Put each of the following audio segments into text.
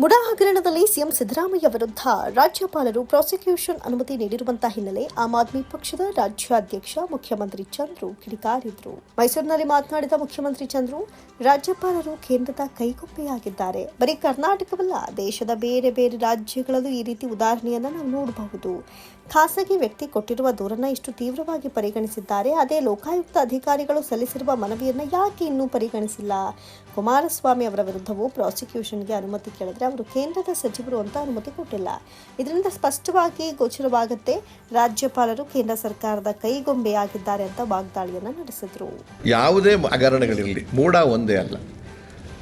ಮುಡಾ ಹಗರಣದಲ್ಲಿ ಸಿಎಂ ಸಿದ್ದರಾಮಯ್ಯ ವಿರುದ್ಧ ರಾಜ್ಯಪಾಲರು ಪ್ರಾಸಿಕ್ಯೂಷನ್ ಅನುಮತಿ ನೀಡಿರುವಂತಹ ಹಿನ್ನೆಲೆ ಆಮ್ ಆದ್ಮಿ ಪಕ್ಷದ ರಾಜ್ಯಾಧ್ಯಕ್ಷ ಮುಖ್ಯಮಂತ್ರಿ ಚಂದ್ರು ಕಿಡಿಕಾರಿದ್ರು. ಮೈಸೂರಿನಲ್ಲಿ ಮಾತನಾಡಿದ ಮುಖ್ಯಮಂತ್ರಿ ಚಂದ್ರು, ರಾಜ್ಯಪಾಲರು ಕೇಂದ್ರದ ಕೈಗೊಂಬೆಯಾಗಿದ್ದಾರೆ ಬರೀ ಕರ್ನಾಟಕವಲ್ಲ, ದೇಶದ ಬೇರೆ ಬೇರೆ ರಾಜ್ಯಗಳಲ್ಲೂ ಈ ರೀತಿ ಉದಾಹರಣೆಯನ್ನ ನಾವು ನೋಡಬಹುದು. ಖಾಸಗಿ ವ್ಯಕ್ತಿ ಕೊಟ್ಟಿರುವ ದೂರನ್ನ ಇಷ್ಟು ತೀವ್ರವಾಗಿ ಪರಿಗಣಿಸಿದ್ದಾರೆ. ಅದೇ ಲೋಕಾಯುಕ್ತ ಅಧಿಕಾರಿಗಳು ಸಲ್ಲಿಸಿರುವ ಮನವಿಯನ್ನ ಯಾಕೆ ಇನ್ನೂ ಪರಿಗಣಿಸಿಲ್ಲ? ಕುಮಾರಸ್ವಾಮಿ ಅವರ ವಿರುದ್ಧವೂ ಪ್ರಾಸಿಕ್ಯೂಷನ್ಗೆ ಅನುಮತಿ ಕೇಳಿದ್ರೆ ಅವರು ಕೇಂದ್ರದ ಸಚಿವರು ಅಂತ ಅನುಮತಿ ಕೊಟ್ಟಿಲ್ಲ. ಇದರಿಂದ ಸ್ಪಷ್ಟವಾಗಿ ಗೋಚರವಾಗುತ್ತೆ ರಾಜ್ಯಪಾಲರು ಕೇಂದ್ರ ಸರ್ಕಾರದ ಕೈಗೊಂಬೆಯಾಗಿದ್ದಾರೆ ಅಂತ ವಾಗ್ದಾಳಿಯನ್ನು ನಡೆಸಿದ್ರು. ಯಾವುದೇ ಹಗರಣಗಳಿರಲಿ, ಮೂಡ ಒಂದೇ ಅಲ್ಲ.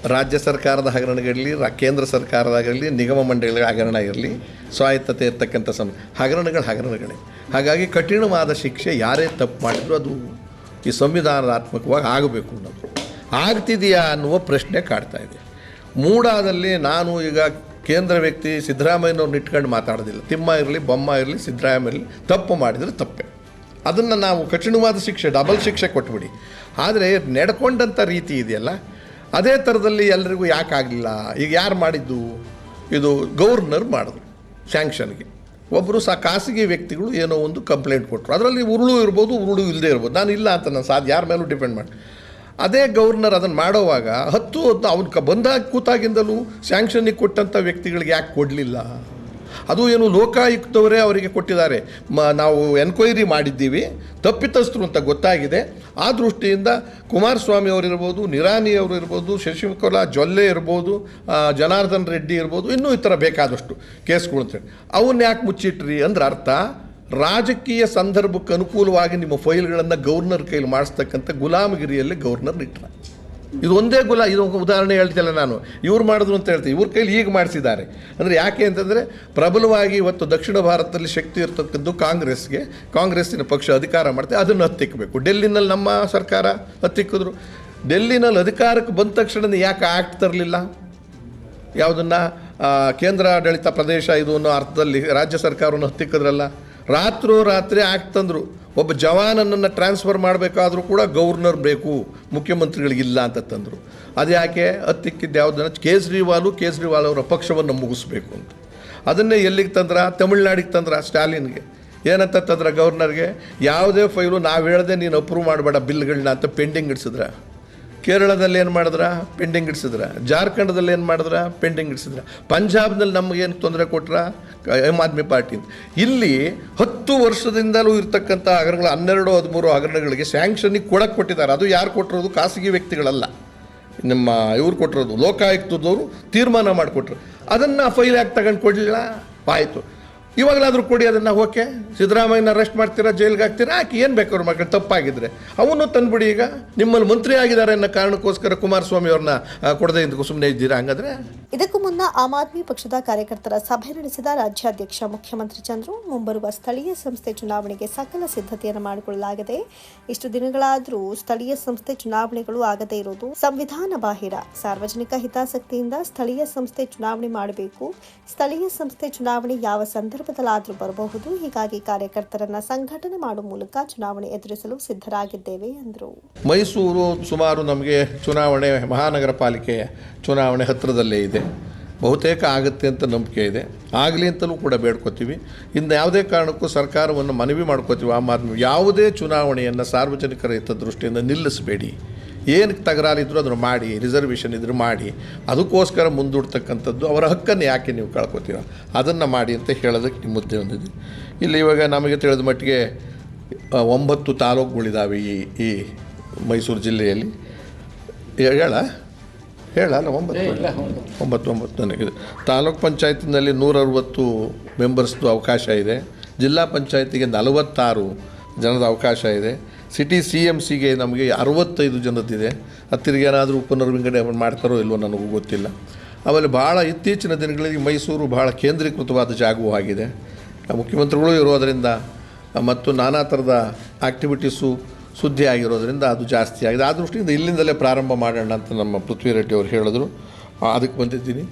ರಾಜ್ಯ ಸರ್ಕಾರದ ಹಗರಣಗಳಿರಲಿ ಕೇಂದ್ರ ಸರ್ಕಾರದಾಗಿರಲಿ ನಿಗಮ ಮಂಡಳಿಗಳ ಹಗರಣ ಇರಲಿ, ಸ್ವಾಯತ್ತತೆ ಇರತಕ್ಕಂಥ ಸಮ ಹಗರಣಗಳು ಹಗರಣಗಳೇ. ಹಾಗಾಗಿ ಕಠಿಣವಾದ ಶಿಕ್ಷೆ ಯಾರೇ ತಪ್ಪು ಮಾಡಿದ್ರು ಅದು ಈ ಸಂವಿಧಾನಾತ್ಮಕವಾಗಿ ಆಗಬೇಕು ಅನ್ನೋದು. ಆಗ್ತಿದೆಯಾ ಅನ್ನುವ ಪ್ರಶ್ನೆ ಕಾಡ್ತಾ ಇದೆ. ಮೂಡಾದಲ್ಲಿ ನಾನು ಈಗ ಕೇಂದ್ರ ವ್ಯಕ್ತಿ ಸಿದ್ದರಾಮಯ್ಯನವ್ರನ್ನ ಇಟ್ಕೊಂಡು ಮಾತಾಡೋದಿಲ್ಲ. ತಿಮ್ಮ ಇರಲಿ, ಬೊಮ್ಮ ಇರಲಿ, ಸಿದ್ದರಾಮಯ್ಯ ಇರಲಿ, ತಪ್ಪು ಮಾಡಿದರೆ ತಪ್ಪೆ. ಅದನ್ನು ನಾವು ಕಠಿಣವಾದ ಶಿಕ್ಷೆ ಡಬಲ್ ಶಿಕ್ಷೆ ಕೊಟ್ಬಿಡಿ. ಆದರೆ ನಡ್ಕೊಂಡಂಥ ರೀತಿ ಇದೆಯಲ್ಲ, ಅದೇ ಥರದಲ್ಲಿ ಎಲ್ರಿಗೂ ಯಾಕೆ ಆಗಲಿಲ್ಲ? ಈಗ ಯಾರು ಮಾಡಿದ್ದು? ಇದು ಗೌರ್ನರ್ ಮಾಡಿದ್ರು ಸ್ಯಾಂಕ್ಷನ್ಗೆ. ಒಬ್ಬರು ಸಹ ಖಾಸಗಿ ವ್ಯಕ್ತಿಗಳು ಏನೋ ಒಂದು ಕಂಪ್ಲೇಂಟ್ ಕೊಟ್ಟರು ಅದರಲ್ಲಿ ಉರುಳು ಇರ್ಬೋದು, ಉರುಳು ಇಲ್ಲದೆ ಇರ್ಬೋದು. ನಾನು ಇಲ್ಲ ಅಂತ ನಾನು ಸಾಧ್ಯ, ಯಾರ ಮೇಲೂ ಡಿಪೆಂಡ್ ಮಾಡಿ. ಅದೇ ಗವರ್ನರ್ ಅದನ್ನು ಮಾಡೋವಾಗ ಹತ್ತು ಹೊತ್ತು ಅವ್ನ ಕ ಬಂದಾಗ ಕೂತಾಗಿಂದಲೂ ಸ್ಯಾಂಕ್ಷನಿಗೆ ಕೊಟ್ಟಂಥ ವ್ಯಕ್ತಿಗಳಿಗೆ ಯಾಕೆ ಕೊಡಲಿಲ್ಲ? ಅದು ಏನು ಲೋಕಾಯುಕ್ತವರೇ ಅವರಿಗೆ ಕೊಟ್ಟಿದ್ದಾರೆ. ಮ, ನಾವು ಎನ್ಕ್ವೈರಿ ಮಾಡಿದ್ದೀವಿ. ತಪ್ಪಿತಸ್ಥರು ಅಂತ ಗೊತ್ತಾಗಿದೆ. ಆ ದೃಷ್ಟಿಯಿಂದ ಕುಮಾರಸ್ವಾಮಿ ಅವರಿರ್ಬೋದು ನಿರಾನಿ ಅವರು ಇರ್ಬೋದು ಶಶಿಕಲಾ ಜೊಲ್ಲೆ ಇರ್ಬೋದು ಜನಾರ್ದನ್ ರೆಡ್ಡಿ ಇರ್ಬೋದು, ಇನ್ನೂ ಈ ಥರ ಬೇಕಾದಷ್ಟು ಕೇಸ್ಗಳು ಅಂತೇಳಿ ಅವನ್ನ ಯಾಕೆ ಮುಚ್ಚಿಟ್ರಿ ಅಂದ್ರೆ ಅರ್ಥ ರಾಜಕೀಯ ಸಂದರ್ಭಕ್ಕೆ ಅನುಕೂಲವಾಗಿ ನಿಮ್ಮ ಫೈಲ್ಗಳನ್ನು ಗವರ್ನರ್ ಕೈಲಿ ಮಾಡಿಸ್ತಕ್ಕಂಥ ಗುಲಾಮಗಿರಿಯಲ್ಲಿ ಗವರ್ನರ್ ಇಟ್ಟರ ಇದು ಒಂದೇ ಗುಲಾ, ಇದು ಉದಾಹರಣೆ ಹೇಳ್ತಿಲ್ಲ ನಾನು. ಇವ್ರು ಮಾಡಿದ್ರು ಅಂತ ಹೇಳ್ತೀವಿ ಇವ್ರ ಕೈಲಿ ಈಗ ಮಾಡಿಸಿದ್ದಾರೆ. ಅಂದರೆ ಯಾಕೆ ಅಂತಂದರೆ ಪ್ರಬಲವಾಗಿ ಇವತ್ತು ದಕ್ಷಿಣ ಭಾರತದಲ್ಲಿ ಶಕ್ತಿ ಇರ್ತಕ್ಕದ್ದು ಕಾಂಗ್ರೆಸ್ಗೆ. ಕಾಂಗ್ರೆಸ್ಸಿನ ಪಕ್ಷ ಅಧಿಕಾರ ಮಾಡ್ತೆ ಅದನ್ನು ಹತ್ತಿಕ್ಕಬೇಕು ಡೆಲ್ಲಿನಲ್ಲಿ ನಮ್ಮ ಸರ್ಕಾರ ಹತ್ತಿಕ್ಕಿದ್ರು. ಡೆಲ್ಲಿನಲ್ಲಿ ಅಧಿಕಾರಕ್ಕೆ ಬಂದ ತಕ್ಷಣ ಯಾಕೆ ಆ್ಯಕ್ಟ್ ತರಲಿಲ್ಲ? ಯಾವುದನ್ನು ಕೇಂದ್ರ ಆಡಳಿತ ಪ್ರದೇಶ ಇದು ಅನ್ನೋ ಅರ್ಥದಲ್ಲಿ ರಾಜ್ಯ ಸರ್ಕಾರವನ್ನು ಹತ್ತಿಕ್ಕದ್ರಲ್ಲ? ರಾತ್ರೋ ರಾತ್ರಿ ಆ್ಯಕ್ಟ್ ತಂದರು ಒಬ್ಬ ಜವಾನನನ್ನು ಟ್ರಾನ್ಸ್ಫರ್ ಮಾಡಬೇಕಾದ್ರೂ ಕೂಡ ಗವರ್ನರ್ ಬೇಕು, ಮುಖ್ಯಮಂತ್ರಿಗಳಿಗಿಲ್ಲ ಅಂತ ತಂದರು. ಅದು ಯಾಕೆ? ಹತ್ತಿಕ್ಕಿದ್ದು ಯಾವುದನ್ನು ಕೇಜ್ರಿವಾಲು, ಕೇಜ್ರಿವಾಲ್ ಅವರ ಪಕ್ಷವನ್ನು ಮುಗಿಸ್ಬೇಕು ಅಂತ. ಅದನ್ನೇ ಎಲ್ಲಿಗೆ ತಂದ್ರ? ತಮಿಳ್ನಾಡಿಗೆ ತಂದ್ರ ಸ್ಟಾಲಿನ್ಗೆ. ಏನಂತ ತಂದ್ರ ಗವರ್ನರ್ಗೆ ಯಾವುದೇ ಫೈಲು ನಾವು ಹೇಳ್ದೆ ನೀನು ಅಪ್ರೂವ್ ಮಾಡಬೇಡ ಬಿಲ್ಗಳನ್ನ ಅಂತ ಪೆಂಡಿಂಗ್ ಇಡ್ಸಿದ್ರ. ಕೇರಳದಲ್ಲಿ ಏನು ಮಾಡಿದ್ರ? ಪೆಂಡಿಂಗ್ ಇಡ್ಸಿದ್ರ? ಜಾರ್ಖಂಡದಲ್ಲಿ ಏನು ಮಾಡಿದ್ರ? ಪೆಂಡಿಂಗ್ ಇಡ್ಸಿದ್ರ? ಪಂಜಾಬ್ನಲ್ಲಿ ನಮಗೇನು ತೊಂದರೆ ಕೊಟ್ರ? ಆಮ್ ಆದ್ಮಿ ಪಾರ್ಟಿ ಇಲ್ಲಿ ಹತ್ತು ವರ್ಷದಿಂದಲೂ ಇರ್ತಕ್ಕಂಥ ಹಗರಣಗಳು ಹನ್ನೆರಡು, ಹದಿಮೂರು ಹಗರಣಗಳಿಗೆ ಸ್ಯಾಂಕ್ಷನಿಗೆ ಕೊಡಕ್ಕೆ ಕೊಟ್ಟಿದ್ದಾರೆ. ಅದು ಯಾರು ಕೊಟ್ಟಿರೋದು? ಖಾಸಗಿ ವ್ಯಕ್ತಿಗಳಲ್ಲ. ನಿಮ್ಮ ಇವ್ರು ಕೊಟ್ಟಿರೋದು. ಲೋಕಾಯುಕ್ತದವರು ತೀರ್ಮಾನ ಮಾಡಿಕೊಟ್ರು. ಅದನ್ನು ಫೈಲ್ ಆಗಿ ತಗೊಂಡು ಕೊಡಲಿಲ್ಲ? ಆಯಿತು. ಇವಾಗಲಾದರೂ ಕೊಡಿ, ಅದನ್ನು ಓಕೆ. ಸಿದ್ದರಾಮಯ್ಯನ ಅರೆಸ್ಟ್ ಮಾಡ್ತೀರಾ, ಜೈಲ್ಗೆ ಹಾಕ್ತೀರಾ ಏನ್ ಏನು ಅವ್ರ ಮಕ್ಕಳು ತಪ್ಪಾಗಿದ್ರೆ. ಅವನು ತಂದ್ಬಿಡಿ ಈಗ. ನಿಮ್ಮಲ್ಲಿ ಮಂತ್ರಿ ಆಗಿದ್ದಾರೆ ಅನ್ನೋ ಕಾರಣಕ್ಕೋಸ್ಕರ ಕುಮಾರಸ್ವಾಮಿ ಅವ್ರನ್ನ ಕೊಡದೆ ಇದಕ್ಕೂ ಸುಮ್ಮನೆ ಇದ್ದೀರಾ ಹಂಗಾದ್ರೆ? ಇದಕ್ಕೂ ಮುನ್ನ ಆಮ್ ಆದ್ಮಿ ಪಕ್ಷದ ಕಾರ್ಯಕರ್ತರ ಸಭೆ ನಡೆಸಿದ ರಾಜ್ಯಾಧ್ಯಕ್ಷ ಮುಖ್ಯಮಂತ್ರಿ ಚಂದ್ರು, ಮುಂಬರುವ ಸ್ಥಳೀಯ ಸಂಸ್ಥೆ ಚುನಾವಣೆಗೆ ಸಕಲ ಸಿದ್ಧತೆಯನ್ನು ಮಾಡಿಕೊಳ್ಳಲಾಗಿದೆ. ಇಷ್ಟು ದಿನಗಳಾದರೂ ಸ್ಥಳೀಯ ಸಂಸ್ಥೆ ಚುನಾವಣೆಗಳು ಆಗದೇ ಇರೋದು ಸಂವಿಧಾನ ಬಾಹಿರ. ಸಾರ್ವಜನಿಕ ಹಿತಾಸಕ್ತಿಯಿಂದ ಸ್ಥಳೀಯ ಸಂಸ್ಥೆ ಚುನಾವಣೆ ಮಾಡಬೇಕು. ಸ್ಥಳೀಯ ಸಂಸ್ಥೆ ಚುನಾವಣೆ ಯಾವ ಸಂದರ್ಭದಲ್ಲಾದರೂ ಬರಬಹುದು. ಹೀಗಾಗಿ ಕಾರ್ಯಕರ್ತರನ್ನ ಸಂಘಟನೆ ಮಾಡುವ ಮೂಲಕ ಚುನಾವಣೆ ಎದುರಿಸಲು ಸಿದ್ಧರಾಗಿದ್ದೇವೆ ಎಂದರು ಮೈಸೂರು ಸುಮಾರು ನಮಗೆ ಚುನಾವಣೆ, ಮಹಾನಗರ ಪಾಲಿಕೆಯ ಚುನಾವಣೆ ಹತ್ತಿರದಲ್ಲೇ ಇದೆ. ಬಹುತೇಕ ಆಗುತ್ತೆ ಅಂತ ನಂಬಿಕೆ ಇದೆ. ಆಗಲಿ ಅಂತಲೂ ಕೂಡ ಬೇಡ್ಕೋತೀವಿ. ಇನ್ನು ಯಾವುದೇ ಕಾರಣಕ್ಕೂ ಸರ್ಕಾರವನ್ನು ಮನವಿ ಮಾಡ್ಕೋತೀವಿ. ಆಮ್ ಆದ್ಮಿ, ಯಾವುದೇ ಚುನಾವಣೆಯನ್ನು ಸಾರ್ವಜನಿಕರ ಹಿತದೃಷ್ಟಿಯಿಂದ ನಿಲ್ಲಿಸಬೇಡಿ. ಏನಕ್ಕೆ ತಗರಾಲಿದ್ರು ಅದನ್ನು ಮಾಡಿ ರಿಸರ್ವೇಷನ್ ಇದ್ರೂ ಮಾಡಿ ಅದಕ್ಕೋಸ್ಕರ ಮುಂದೂಡ್ತಕ್ಕಂಥದ್ದು ಅವರ ಹಕ್ಕನ್ನು ಯಾಕೆ ನೀವು ಕಳ್ಕೊತೀರ? ಅದನ್ನು ಮಾಡಿ ಅಂತ ಹೇಳೋದಕ್ಕೆ ನಿಮ್ಮ ಮುದ್ದೆ ಹೊಂದಿದೆ ಇಲ್ಲಿ ಇವಾಗ ನಮಗೆ ತಿಳಿದ ಮಟ್ಟಿಗೆ ಒಂಬತ್ತು ತಾಲೂಕುಗಳಿದ್ದಾವೆ ಈ ಈ ಮೈಸೂರು ಜಿಲ್ಲೆಯಲ್ಲಿ. ಹೇಳ ಹೇಳ ಅಲ್ಲ ಒಂಬತ್ತು. ಒಂಬತ್ತು ಒಂಬತ್ತು ನನಗೆ ತಾಲೂಕ್ ಪಂಚಾಯತ್ನಲ್ಲಿ ನೂರ ಅರವತ್ತು ಮೆಂಬರ್ಸ್ದು ಅವಕಾಶ ಇದೆ. ಜಿಲ್ಲಾ ಪಂಚಾಯತಿಗೆ ನಲವತ್ತಾರು ಜನದ ಅವಕಾಶ ಇದೆ. ಸಿಟಿ ಸಿ ಎಂ ಸಿಗೆ ನಮಗೆ ಅರವತ್ತೈದು ಜನದಿದೆ ಹತ್ತಿರಿಗೆ ಏನಾದರೂ ಪುನರ್ವಿಂಗಡಣೆ ಮಾಡ್ತಾರೋ ಇಲ್ವೋ ನನಗೂ ಗೊತ್ತಿಲ್ಲ. ಆಮೇಲೆ ಭಾಳ ಇತ್ತೀಚಿನ ದಿನಗಳಲ್ಲಿ ಮೈಸೂರು ಭಾಳ ಕೇಂದ್ರೀಕೃತವಾದ ಜಾಗವೂ ಆಗಿದೆ. ಮುಖ್ಯಮಂತ್ರಿಗಳು ಇರೋದರಿಂದ, ಮತ್ತು ನಾನಾ ಥರದ ಆ್ಯಕ್ಟಿವಿಟೀಸು ಸುದ್ದಿ ಆಗಿರೋದರಿಂದ ಅದು ಜಾಸ್ತಿ ಆಗಿದೆ. ಆ ದೃಷ್ಟಿಯಿಂದ ಇಲ್ಲಿಂದಲೇ ಪ್ರಾರಂಭ ಮಾಡೋಣ ಅಂತ ನಮ್ಮ ಪೃಥ್ವಿ ರೆಡ್ಡಿ ಅವರು ಹೇಳಿದ್ರು. ಅದಕ್ಕೆ ಬಂದಿದ್ದೀನಿ.